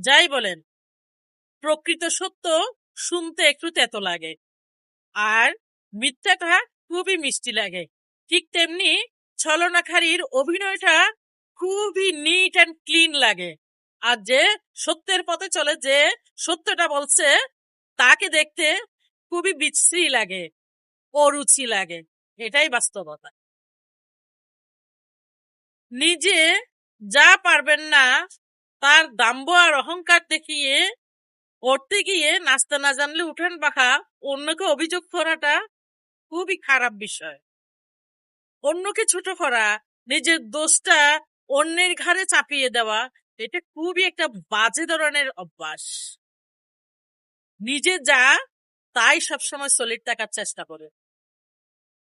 যাই বলেন। প্রকৃত সত্য শুনতে একটু তেতো লাগে আর মিথ্যাটা খুবই মিষ্টি লাগে। ঠিক তেমনি ছলনাখারির অভিনয়টা খুবই নিট অ্যান্ড ক্লিন লাগে। আর যে সত্যের পথে চলে, যে সত্যটা বলছে, তাকে দেখতে খুবই বিশ্রী লাগে, অরুচি লাগে। এটাই বাস্তবতা। নিজে যা পারবেন না তার দাম্ব আর অহংকার দেখিয়ে করতে গিয়ে নাচতে না জানলে উঠেন পাখা অন্যকে অভিযোগ করাটা খুবই খারাপ বিষয়। অন্যকে ছোট করা, নিজের দোষটা অন্যের ঘাড়ে চাপিয়ে দেওয়া, এটা খুবই একটা বাজে ধরনের অভ্যাস। নিজে যা, তাই সবসময় সলিড থাকার চেষ্টা করে।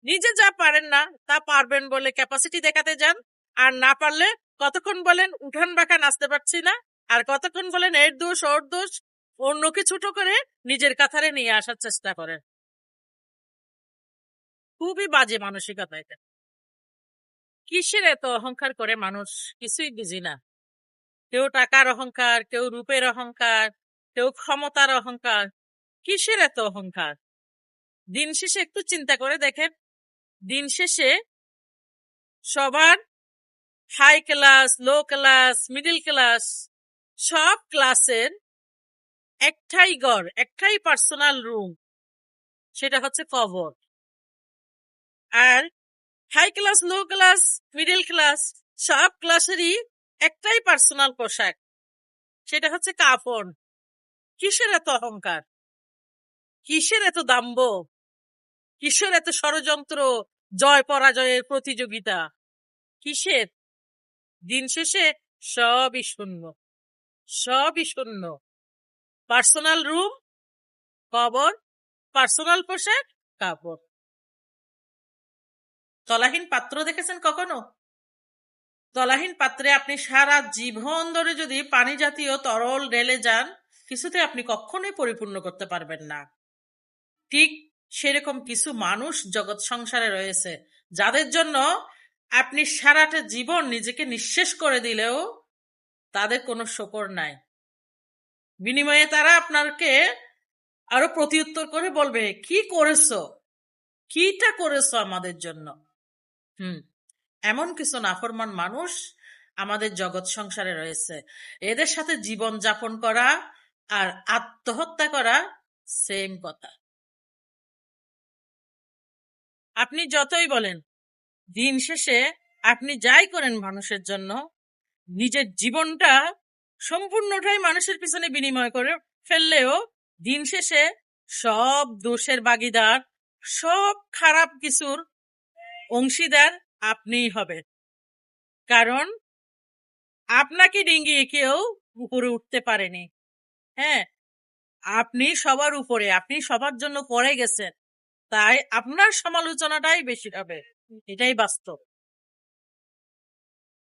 নিজে যা পারেন না, তা পারবেন বলে ক্যাপাসিটি দেখাতে যান, আর না পারলে কতক্ষণ বলেন উঠান বাঁকা নাচতে পারছি না? আর কতক্ষণ বলেন এর দোষ, ওর দোষ? অন্যকে ছোট করে নিজের কাথারে নিয়ে আসার চেষ্টা করেন। খুবই বাজে মানসিকতা এটা। কিসের এত অহংকার করে মানুষ? কিছুই বুঝি না। কেউ টাকার অহংকার, কেউ রূপের অহংকার, কেউ ক্ষমতার অহংকার। কিসের এত অহংকার? দিন শেষে একটু চিন্তা করে দেখেন। দিন শেষে সবার high class low class middle class সব ক্লাসের একটাই ঘর, একটাই পার্সোনাল রুম সেটা হচ্ছে কবর। আর high class low class middle class সব ক্লাসেরই একটাই পার্সোনাল পোশাক, সেটা হচ্ছে কাপড়। কিসের এত অহংকার? কিসের এত দাম্ব? কিসের এত ষড়যন্ত্র জয় পরাজয়ের প্রতিযোগিতা? কিসের? দিন শেষে সবই শূন্য সবই শূন্য। পার্সোনাল রুম, কবর, পার্সোনাল পোশাক, কাপড়। তলাহীন পাত্র দেখেছেন কখনো? তলাহীন পাত্রে আপনি সারা জীবন ধরে যদি পানি জাতীয় তরল ঢেলে যান, কিছুতে আপনি কখনোই পরিপূর্ণ করতে পারবেন না। ঠিক সেরকম কিছু মানুষ জগৎ সংসারে রয়েছে, যাদের জন্য আপনি সারাটা জীবন নিজেকে নিঃশেষ করে দিলেও তাদের কোনো শকর নাই। বিনিময়ে তারা আপনাকে আরও প্রতিউত্তর করে বলবে, কি করেছ? কিটা করেছ আমাদের জন্য? হুম, এমন কিছু নাফরমান মানুষ আমাদের জগৎ সংসারে রয়েছে। এদের সাথে জীবন যাপন করা আর আত্মহত্যা করা সেম কথা। আপনি যতই বলেন দিন শেষে আপনি যাই করেন মানুষের জন্য, নিজের জীবনটা সম্পূর্ণটাই মানুষের পিছনে বিনিময় করে ফেললেও দিন শেষে সব দোষের বাগিদার, সব খারাপ কিছুর অংশীদার আপনিই হবেন। কারণ আপনাকে ডিঙ্গিয়ে কেউ উপরে উঠতে পারেনি। হ্যাঁ আপনি সবার উপরে, আপনি সবার জন্য পড়ে গেছেন, তাই আপনার সমালোচনাটাই বেশি হবে। এটাই বাস্তব।